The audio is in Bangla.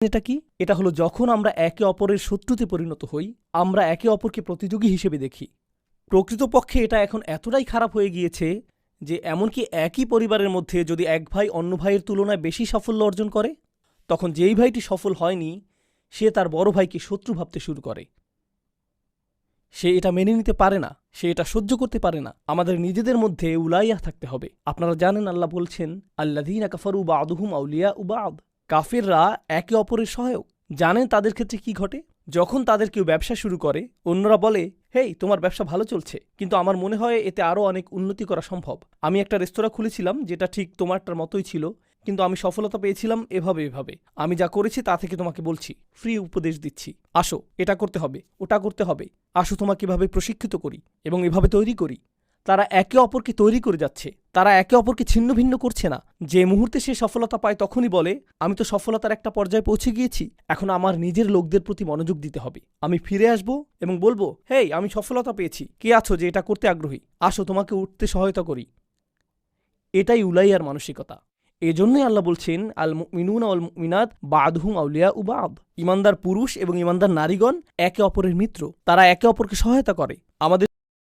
এটা কি? এটা হলো যখন আমরা একে অপরের শত্রুতে পরিণত হই, আমরা একে অপরকে প্রতিযোগী হিসেবে দেখি। প্রকৃতপক্ষে এটা এখন এতটাই খারাপ হয়ে গিয়েছে যে এমনকি একই পরিবারের মধ্যে যদি এক ভাই অন্য ভাইয়ের তুলনায় বেশি সাফল্য অর্জন করে, তখন যেই ভাইটি সফল হয়নি, সে তার বড় ভাইকে শত্রু ভাবতে শুরু করে। সে এটা মেনে নিতে পারে না, সে এটা সহ্য করতে পারে না। আমাদের নিজেদের মধ্যে উলাইয়া থাকতে হবে। আপনারা জানেন আল্লাহ বলছেন আল্লাদিন কাফারু বা আদহুম আউলিয়া উবাদ কাফেররা একে অপরের সহায়ক। জানেন তাদের ক্ষেত্রে কি ঘটে? যখন তাদের কেউ ব্যবসা শুরু করে, অন্যরা বলে, হেই, তোমার ব্যবসা ভালো চলছে, কিন্তু আমার মনে হয় এতে আরও অনেক উন্নতি করা সম্ভব। আমি একটা রেস্তোরাঁ খুলেছিলাম, যেটা ঠিক তোমারটার মতোই ছিল, কিন্তু আমি সফলতা পেয়েছিলাম এভাবে এভাবে। আমি যা করেছি তা থেকে তোমাকে বলছি, ফ্রি উপদেশ দিচ্ছি। আসো, এটা করতে হবে, ওটা করতে হবে। আসো তোমাকে এভাবে প্রশিক্ষিত করি এবং এভাবে তৈরি করি। তারা একে অপরকে তৈরি করে যাচ্ছে। তারা একে অপরকে ছিন্ন ভিন্ন করছে না। যে মুহূর্তে সে সফলতা পায় তখনই বলে, আমি তো সফলতার একটা পর্যায়ে পৌঁছে গিয়েছি। এখন আমার নিজের লোকদের প্রতি মনোযোগ দিতে হবে। আমি ফিরে আসব এবং বলব, হেই, আমি সফলতা পেয়েছি। কে আছো যে এটা করতে আগ্রহী? আসো, তোমাকে উঠতে সহায়তা করি। এটাই উলাইয়ার মানসিকতা। এজন্যই আল্লাহ বলছেন আল মিনুন আল মিনাদ বাদহুম আউলিয়া উবাদ ইমানদার পুরুষ এবং ইমানদার নারীগণ একে অপরের মিত্র। তারা একে অপরকে সহায়তা করে। আমাদের